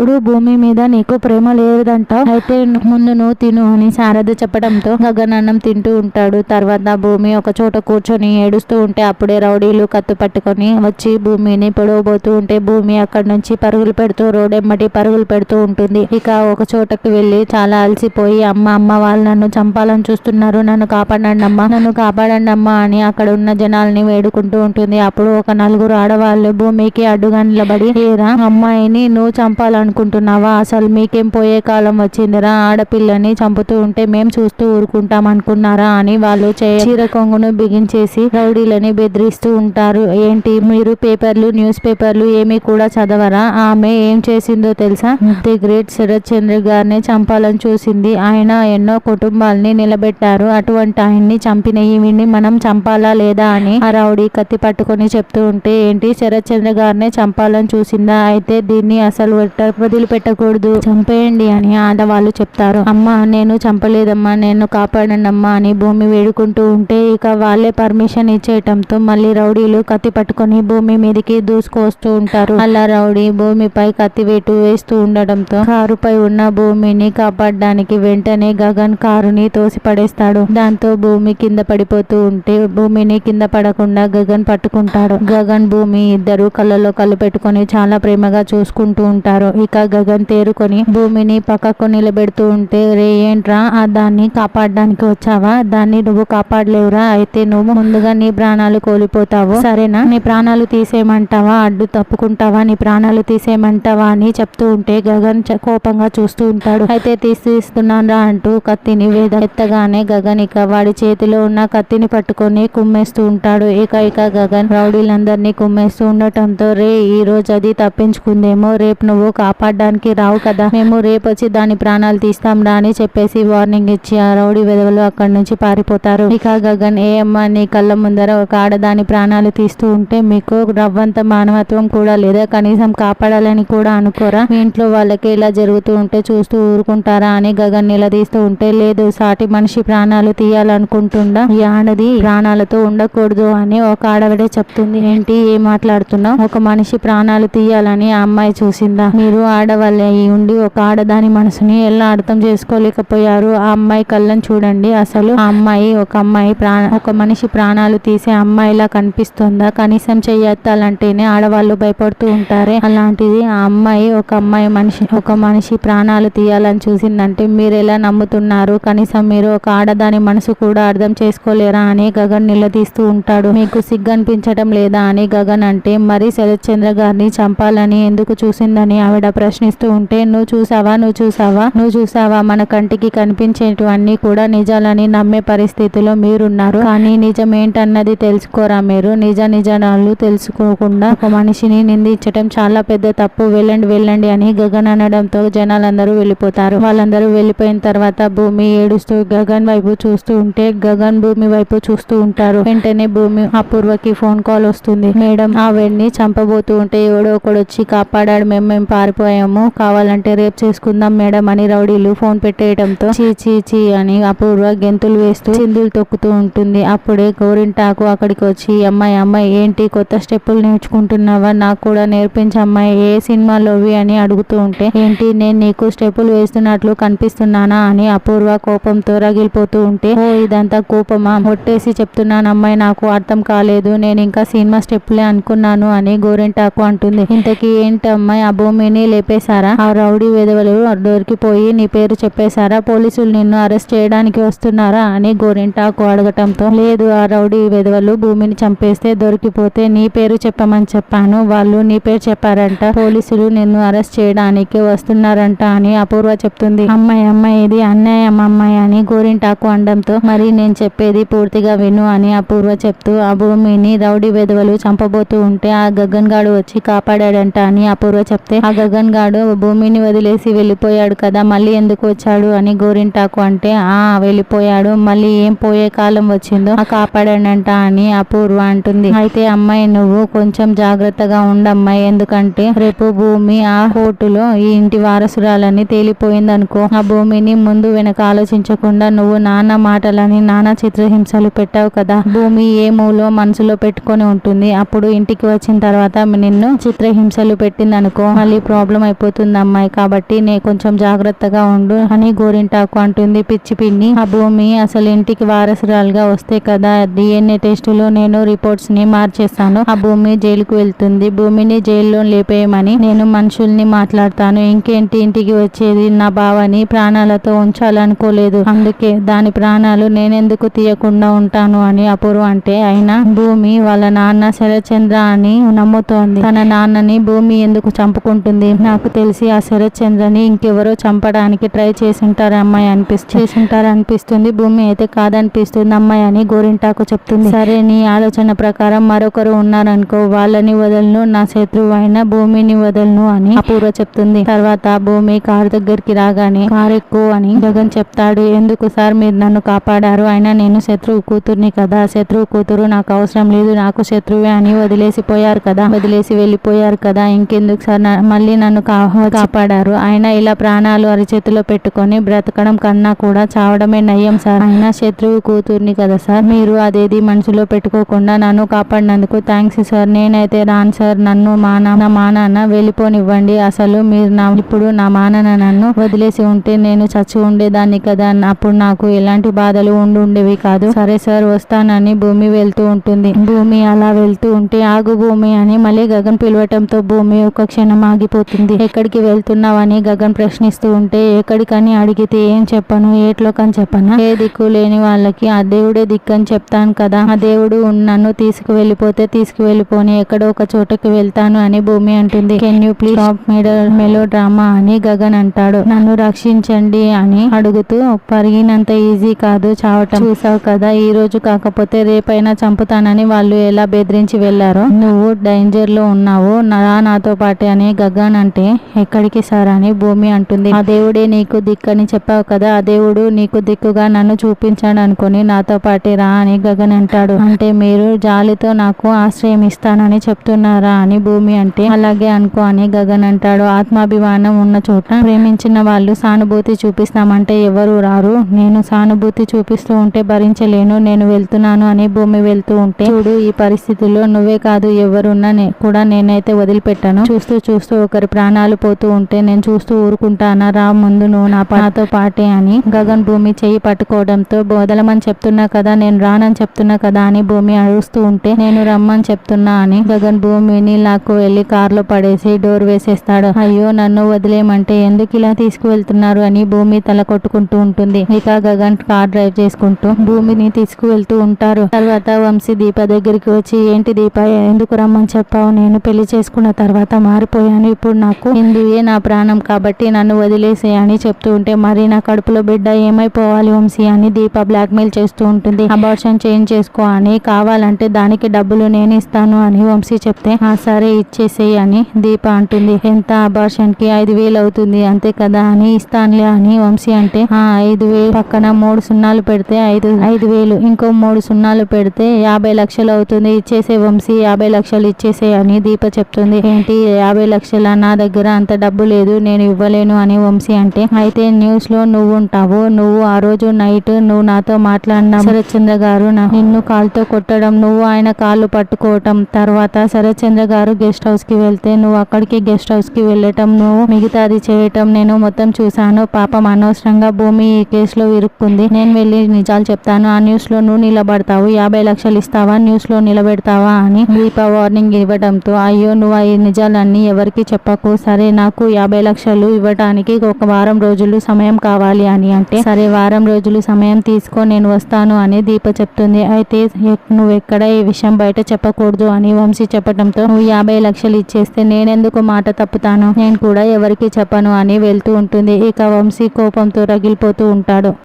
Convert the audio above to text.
ఇప్పుడు భూమి మీద నీకు ప్రేమ లేదంట. అయితే ముందు నువ్వు తిను అని శారద చెప్పడంతో గగనన్నం తింటూ ఉంటాడు. తర్వాత భూమి ఒక చోట కూర్చొని ఏడుస్తూ ఉంటే అప్పుడే రౌడీలు కత్తు పట్టుకొని వచ్చి భూమిని పొడవబోతూ ఉంటే భూమి అక్కడి నుంచి పరుగులు పెడుతూ రోడెమ్మటి పరుగులు పెడుతూ ఉంటుంది. ఇక ఒక చోటకి వెళ్ళి చాలా అలసిపోయి అమ్మ అమ్మ వాళ్ళు నన్ను చంపాలని చూస్తున్నారు. నన్ను కాపాడండి అమ్మ నన్ను కాపాడండి అమ్మ అని అక్కడ ఉన్న జనాల్ని వేడుకుంటూ ఉంటుంది. అప్పుడు ఒక నలుగురు ఆడవాళ్ళు భూమికి అడ్డుగా నిలబడి ఏరా అమ్మాయిని నువ్వు అనుకుంటున్నావా? అసలు మీకేం పోయే కాలం వచ్చిందిరా? ఆడపిల్లని చంపుతూ ఉంటే మేం చూస్తూ ఊరుకుంటాం అనుకున్నారా అని వాళ్ళు చే- చీర కొంగును బిగించేసి రౌడీలని బెదిరిస్తూ ఉంటారు. ఏంటి? మీరు పేపర్లు న్యూస్ పేపర్లు ఏమీ కూడా చదవరా? ఆమె ఏం చేసిందో తెలుసా? ది గ్రేట్ శరత్ చంద్ర గారిని చంపాలని చూసింది. ఆయన ఎన్నో కుటుంబాలని నిలబెట్టారు. అటువంటి ఆయన్ని చంపిన ఈవిని మనం చంపాలా లేదా అని ఆ రౌడీ కత్తి పట్టుకొని చెప్తూ ఉంటే ఏంటి? శరత్ చంద్ర గారినే చంపాలని చూసిందా? అయితే దీన్ని అసలు వదిలిపెట్టకూడదు. చంపేయండి అని ఆడవాళ్ళు చెప్తారు. అమ్మా నేను చంపలేదమ్మా నేను కాపాడండి అమ్మా అని భూమి వేడుకుంటూ ఉంటే ఇక వాళ్ళే పర్మిషన్ ఇచ్చేయటంతో మళ్ళీ రౌడీలు కత్తి పట్టుకొని భూమి మీదకి దూసుకొస్తూ ఉంటారు. అలా రౌడీ భూమిపై కత్తి వేటు వేస్తూ ఉండడంతో కారుపై ఉన్న భూమిని కాపాడడానికి వెంటనే గగన్ కారుని తోసి పడేస్తాడు దాంతో భూమి కింద పడిపోతూ ఉంటే భూమిని కింద పడకుండా గగన్ పట్టుకుంటాడు. గగన్ భూమి ఇద్దరు కళ్ళలో కళ్ళు పెట్టుకొని చాలా ప్రేమగా చూసుకుంటూ ఉంటారు. ఇక గగన్ తేరుకొని భూమిని పక్కకు నిలబెడుతూ ఉంటే రే ఏంట్రా? ఆ దాన్ని కాపాడడానికి వచ్చావా? దాన్ని నువ్వు కాపాడలేవురా? అయితే నువ్వు ముందుగా నీ ప్రాణాలు కోల్పోతావు. సరేనా? నీ ప్రాణాలు తీసేయమంటావా? అడ్డు తప్పుకుంటావా? నీ ప్రాణాలు తీసేయమంటావా? అని చెప్తూ ఉంటే గగన్ చ- కోపంగా చూస్తూ ఉంటాడు. అయితే తీసిస్తున్నారా అంటూ కత్తిని వేద ఎత్తగానే గగన్ ఇక వాడి చేతిలో ఉన్న కత్తిని పట్టుకొని కుమ్మేస్తూ ఉంటాడు. ఇక ఇక గగన్ రౌడీలందరినీ కుమ్మేస్తూ ఉండటంతో రే ఈ రోజు అది తప్పించుకుందేమో. రేపు నువ్వు కాపాడడానికి రావు కదా. మేము రేపు వచ్చి దాని ప్రాణాలు తీస్తాం రా అని చెప్పేసి వార్నింగ్ ఇచ్చి ఆ రౌడీ విధవలు అక్కడి నుంచి పారిపోతారు. ఇక గగన్ ఏ అమ్మ నీ కళ్ళ ముందర ఒక ఆడదాని ప్రాణాలు తీస్తూ ఉంటే మీకు రవ్వంత మానవత్వం కూడా లేదా కనీసం కాపాడాలని కూడా అనుకోరా? మీ ఇంట్లో వాళ్ళకి ఇలా జరుగుతూ ఉంటే చూస్తూ ఊరుకుంటారా అని గగన్ నిలదీస్తూ ఉంటే లేదు సాటి మనిషి ప్రాణాలు తీయాలనుకుంటుండా? ఈ ఆడది ప్రాణాలతో ఉండకూడదు అని ఒక ఆడవిడే చెప్తుంది. ఏంటి? ఏం మాట్లాడుతున్నాం ఒక మనిషి ప్రాణాలు తీయాలని ఆ అమ్మాయి చూసిందా? మీరు ఆడవాళ్ళే అయి ఉండి ఒక ఆడదాని మనసుని ఎలా అర్థం చేసుకోలేకపోయారు? ఆ అమ్మాయి కళ్ళని చూడండి. అసలు ఆ అమ్మాయి ఒక అమ్మాయి ప్రాణ ఒక మనిషి ప్రాణాలు తీసే అమ్మాయిలా కనిపిస్తుందా? కనీసం చెయ్యెత్తాలంటేనే ఆడవాళ్ళు భయపడుతూ ఉంటారే. అలాంటిది ఆ అమ్మాయి ఒక అమ్మాయి మనిషి ఒక మనిషి ప్రాణాలు తీయాలని చూసిందంటే మీరు ఎలా నమ్ముతున్నారు? కనీసం మీరు ఒక ఆడదాని మనసు కూడా అర్థం చేసుకోలేరా అని గగన్ నిలదీస్తూ ఉంటాడు. మీకు సిగ్గనిపించడం లేదా అని గగన్ అంటే మరి శరత్ చంద్ర గారిని చంపాలని ఎందుకు చూసిందని ఆవిడ ప్రశ్నిస్తూ ఉంటే నువ్వు చూసావా? నువ్వు చూసావా? నువ్వు చూసావా? మన కంటికి కనిపించేటివన్నీ కూడా నిజాలని నమ్మే పరిస్థితిలో మీరున్నారు. కానీ నిజం ఏంటన్నది తెలుసుకోరా మీరు? నిజ నిజాలు తెలుసుకోకుండా ఒక మనిషిని నిందించడం చాలా పెద్ద తప్పు. వెళ్ళండి వెళ్ళండి అని గగన్ అనడంతో జనాలందరూ వెళ్ళిపోతారు. వాళ్ళందరూ వెళ్ళిపోయిన తర్వాత భూమి ఏడుస్తూ గగన్ వైపు చూస్తూ ఉంటే గగన్ భూమి వైపు చూస్తూ ఉంటారు. వెంటనే భూమి అపూర్వకి ఫోన్ కాల్ వస్తుంది. మేడం ఆవిడ్ని చంపబోతూ ఉంటే ఎవడో ఒకడు వచ్చి కాపాడాడు మేము మేము పారిపోయాము కావాలంటే రేపు చేసుకుందాం మేడం అని రౌడీలు ఫోన్ పెట్టేయడంతో చీ చీ చీ అని అపూర్వ గెంతులు వేస్తూ చిందులు తొక్కుతూ ఉంటుంది. అప్పుడే గోరింటాకు అక్కడికి వచ్చి అమ్మాయి అమ్మాయి ఏంటి కొత్త స్టెప్పులు నేర్చుకుంటున్నావా? నాకు కూడా నేర్పించు అమ్మాయి ఏ సినిమాలోవి? అని అడుగుతూ ఉంటే ఏంటి నేను నీకు స్టెప్పులు వేస్తున్నట్లు కనిపిస్తున్నానా? అని అపూర్వ కోపంతో రగిలిపోతూ ఉంటే ఓ ఇదంతా కోపమా? ఒట్టేసి చెప్తున్నాను అమ్మాయి నాకు అర్థం కాలేదు. నేను ఇంకా సినిమా స్టెప్పులే అనుకున్నాను అని గోరింటాకు అంటుంది. ఇంతకీ ఏంటి అమ్మాయి ఆ భూమిని లేపేశారా? ఆ రౌడీ విధవలు దొరికిపోయి నీ పేరు చెప్పేశారా? పోలీసులు నిన్ను అరెస్ట్ చేయడానికి వస్తున్నారా? అని గోరింటాకు అడగటంతో లేదు ఆ రౌడీ విధవలు భూమిని చంపేస్తే దొరికిపోతే నీ పేరు చెప్పమని చెప్పాను. వాళ్ళు నీ పేరు చెప్పారంట. పోలీసులు నిన్ను అరెస్ట్ చేయడానికి వస్తున్నారంట అని అపూర్వ చెప్తుంది. అమ్మాయి అమ్మాయి ఇది అన్యాయం అమ్మాయి అని గోరింటాకు అండంతో మరి నేను చెప్పేది పూర్తిగా విను అని అపూర్వ చెప్తూ ఆ భూమిని రౌడీ విధవలు చంపబోతూ ఉంటే ఆ గగన్ గాడు వచ్చి కాపాడాడంట అని అపూర్వ చెప్తే ఆ గగన్ గాడు భూమిని వదిలేసి వెళ్ళిపోయాడు కదా మళ్ళీ ఎందుకు వచ్చాడు అని గోరింటాకు అంటే ఆ వెళ్ళిపోయాడు మళ్ళీ ఏం పోయే కాలం వచ్చిందో ఆ అని అపూర్వ అంటుంది. అయితే అమ్మాయి నువ్వు కొంచెం జాగ్రత్తగా ఉండమ్మాయి ఎందుకంటే రేపు భూమి ఆ కోర్టులో ఈ ఇంటి వారసురాలని తేలిపోయింది అనుకో ఆ భూమిని ముందు వెనక ఆలోచించకుండా నువ్వు నాన్న మాటలని నానా చిత్రహింసలు పెట్టావు కదా భూమి ఏ మూలో మనసులో పెట్టుకొని ఉంటుంది అప్పుడు ఇంటికి వచ్చిన తర్వాత నిన్ను చిత్రహింసలు పెట్టింది అనుకో మళ్ళీ ప్రాబ్లం ప్రాబ్లం అయిపోతుంది అమ్మాయి కాబట్టి నే కొంచెం జాగ్రత్తగా ఉండు అని గోరింటాకు అంటుంది పిచ్చి పిన్ని. ఆ భూమి అసలు ఇంటికి వారసురాలుగా వస్తే కదా? డిఎన్ఏ టెస్టులో నేను రిపోర్ట్స్ని మార్చేస్తాను. ఆ భూమి జైలుకు వెళ్తుంది. భూమిని జైల్లో లేపేయమని నేను మనుషుల్ని మాట్లాడతాను. ఇంకేంటి ఇంటికి వచ్చేది? నా బావని ప్రాణాలతో ఉంచాలనుకోలేదు. అందుకే దాని ప్రాణాలు నేనెందుకు తీయకుండా ఉంటాను అని అపూర్వ అంటే అయినా భూమి వాళ్ళ నాన్న శరచంద్ర అని నమ్ముతోంది. తన నాన్నని భూమి ఎందుకు చంపుకుంటుంది? నాకు తెలిసి ఆ శరత్చంద్రని ఇంకెవరో చంపడానికి ట్రై చేసుంటారు అమ్మాయి అనిపిస్తుంది. చేసుంటారు అనిపిస్తుంది. భూమి అయితే కాదనిపిస్తుంది అమ్మాయి అని గోరింటాకు చెప్తుంది. సరే నీ ఆలోచన ప్రకారం మరొకరు ఉన్నారనుకో వాళ్ళని వదలను నా శత్రువు అయిన భూమిని వదలను అని అపూర్వ చెప్తుంది. తర్వాత భూమి కారు దగ్గరికి రాగానే కారు ఎక్కువ అని జగన్ చెప్తాడు. ఎందుకు సార్ మీరు నన్ను కాపాడారు? అయినా నేను శత్రువు కూతుర్ని కదా. శత్రువు కూతురు నాకు అవసరం లేదు. నాకు శత్రువే అని వదిలేసి పోయారు కదా. వదిలేసి వెళ్ళిపోయారు కదా. ఇంకెందుకు సార్? మళ్ళీ నన్ను నన్ను కాపాడారు. ఆయన ఇలా ప్రాణాలు అరిచేతిలో పెట్టుకొని బ్రతకడం కన్నా కూడా చావడమే నయ్యం సార్. ఆయన శత్రువు కూతుర్ని కదా సార్. మీరు అదేది మనసులో పెట్టుకోకుండా నన్ను కాపాడినందుకు థ్యాంక్స్ సార్. నేనైతే రాను సార్. నన్ను మా నాన్న మా నాన్న వెళ్ళిపోనివ్వండి. అసలు మీరు నా ఇప్పుడు నా మా నాన్న నన్ను వదిలేసి ఉంటే నేను చచ్చి ఉండేదాన్ని కదా. అప్పుడు నాకు ఎలాంటి బాధలు ఉండి ఉండేవి కాదు. సరే సార్ వస్తానని భూమి వెళ్తూ ఉంటుంది. భూమి అలా వెళ్తూ ఉంటే ఆగు భూమి అని మళ్ళీ గగన్ పిలవటంతో భూమి ఒక క్షణం ఆగిపోతుంది. ఎక్కడికి వెళ్తున్నావని గగన్ ప్రశ్నిస్తూ ఉంటే ఎక్కడికని అడిగితే ఏం చెప్పను? ఏట్లోకని చెప్పను? ఏ దిక్కు లేని వాళ్ళకి ఆ దేవుడే దిక్కని చెప్తాను కదా. ఆ దేవుడు నన్ను తీసుకువెళ్ళిపోతే తీసుకువెళ్ళిపోని ఎక్కడో ఒక చోటకి వెళ్తాను అని భూమి అంటుంది. Can you please stop melodrama అని గగన్ అంటాడు. నన్ను రక్షించండి అని అడుగుతూ పరిగినంత ఈజీ కాదు చావటం. చూసావు కదా ఈ రోజు కాకపోతే రేపైనా చంపుతానని వాళ్ళు ఎలా బెదిరించి వెళ్ళారో నువ్వు డేంజర్లో ఉన్నావు? నా నాతో పాటే అని గగన్ అంటే ఎక్కడికి సార్ అని భూమి అంటుంది. ఆ దేవుడే నీకు దిక్కని చెప్పావు కదా ఆ దేవుడు నీకు దిక్కుగా నన్ను చూపించాడు అనుకుని నాతో పాటే రా అని గగన్ అంటాడు. అంటే మీరు జాలితో నాకు ఆశ్రయం ఇస్తానని చెప్తున్నారా అని భూమి అంటే అలాగే అనుకో అని గగన్ అంటాడు. ఆత్మాభిమానం ఉన్న చోట ప్రేమించిన వాళ్ళు సానుభూతి చూపిస్తామంటే ఎవరు రారు. నేను సానుభూతి చూపిస్తూ ఉంటే భరించలేను. నేను వెళ్తున్నాను అని భూమి వెళ్తూ ఉంటే చూడు ఈ పరిస్థితిలో నువ్వే కాదు ఎవరున్నా కూడా నేనైతే వదిలిపెట్టాను. చూస్తూ చూస్తూ ఒకరి ప్రాణాలు పోతూ ఉంటే నేను చూస్తూ ఊరుకుంటానా? రా ముందు నువ్వు నా నాతో పాటే అని గగన్ భూమి చెయ్యి పట్టుకోవడంతో వదలమని చెప్తున్నా కదా నేను రానని చెప్తున్నా కదా అని భూమి అడుగుస్తూ ఉంటే నేను రమ్మని చెప్తున్నా అని గగన్ భూమిని నాకు వెళ్ళి కారులో పడేసి డోర్ వేసేస్తాడు. అయ్యో నన్ను వదిలేయమంటే ఎందుకు ఇలా తీసుకువెళ్తున్నారు? అని భూమి తల కొట్టుకుంటూ ఉంటుంది. ఇక గగన్ కార్ డ్రైవ్ చేసుకుంటూ భూమిని తీసుకువెళ్తూ ఉంటారు. తర్వాత వంశీ దీప దగ్గరికి వచ్చి ఏంటి దీప ఎందుకు రమ్మని చెప్పావు? నేను పెళ్ళి చేసుకున్న తర్వాత మారిపోయాను. ఇప్పుడు నాకు. హిందువే నా ప్రాణం కాబట్టి నన్ను వదిలేసే అని చెప్తూ ఉంటే మరి నా కడుపులో బిడ్డ ఏమైపోవాలి వంశీ అని దీప బ్లాక్ మెయిల్ చేస్తూ ఉంటుంది. అబార్షన్ చేంజ్ చేసుకో అని కావాలంటే దానికి డబ్బులు నేను ఇస్తాను అని వంశీ చెప్తే ఆ సరే ఇచ్చేసేయి అని దీప అంటుంది. ఎంత అబార్షన్కి ఐదు వేలు అవుతుంది అంతే కదా అని ఇస్తానులే అని వంశీ అంటే ఆ ఐదు వేలు. పక్కన మూడు సున్నాలు పెడితే ఐదు ఐదు వేలు. ఇంకో మూడు సున్నాలు పెడితే యాభై లక్షలు అవుతుంది. ఇచ్చేసే వంశీ యాభై లక్షలు ఇచ్చేసే అని దీప చెప్తుంది. ఏంటి? యాభై లక్షల నా నా దగ్గర అంత డబ్బు లేదు నేను ఇవ్వలేను అని వంశీ అంటే అయితే న్యూస్లో నువ్వు ఉంటావు నువ్వు ఆ రోజు నైట్ నువ్వు నాతో మాట్లాడినా శరత్చంద్ర గారు నా- నిన్ను కాలుతో కొట్టడం నువ్వు ఆయన కాళ్ళు పట్టుకోవటం తర్వాత శరత్చంద్ర గారు గెస్ట్ హౌస్కి వెళ్తే నువ్వు అక్కడికి గెస్ట్ హౌస్కి వెళ్ళటం నువ్వు మిగతాది చేయటం నేను మొత్తం చూశాను. పాపం అనవసరంగా భూమి ఈ కేసులో ఇరుక్కుంది. నేను వెళ్ళి నిజాలు చెప్తాను. ఆ న్యూస్లో నువ్వు నిలబడతావు. యాభై లక్షలు ఇస్తావా? న్యూస్లో నిలబెడతావా? అని దీప వార్నింగ్ ఇవ్వడంతో అయ్యో నువ్వు ఈ నిజాలన్నీ ఎవరికి చెప్పకు. సరే నాకు యాభై లక్షలు ఇవ్వటానికి ఒక వారం రోజులు సమయం కావాలి అని అంటే సరే వారం రోజులు సమయం తీసుకో నేను వస్తాను అని దీప చెప్తుంది. అయితే నువ్వు ఎక్కడ ఈ విషయం బయట చెప్పకూడదు అని వంశీ చెప్పడంతో నువ్వు యాభై లక్షలు ఇచ్చేస్తే నేనెందుకు మాట తప్పుతాను? నేను కూడా ఎవరికి చెప్పను అని వెళ్తూ ఉంటుంది. ఇక వంశీ కోపంతో రగిలిపోతూ ఉంటాడు.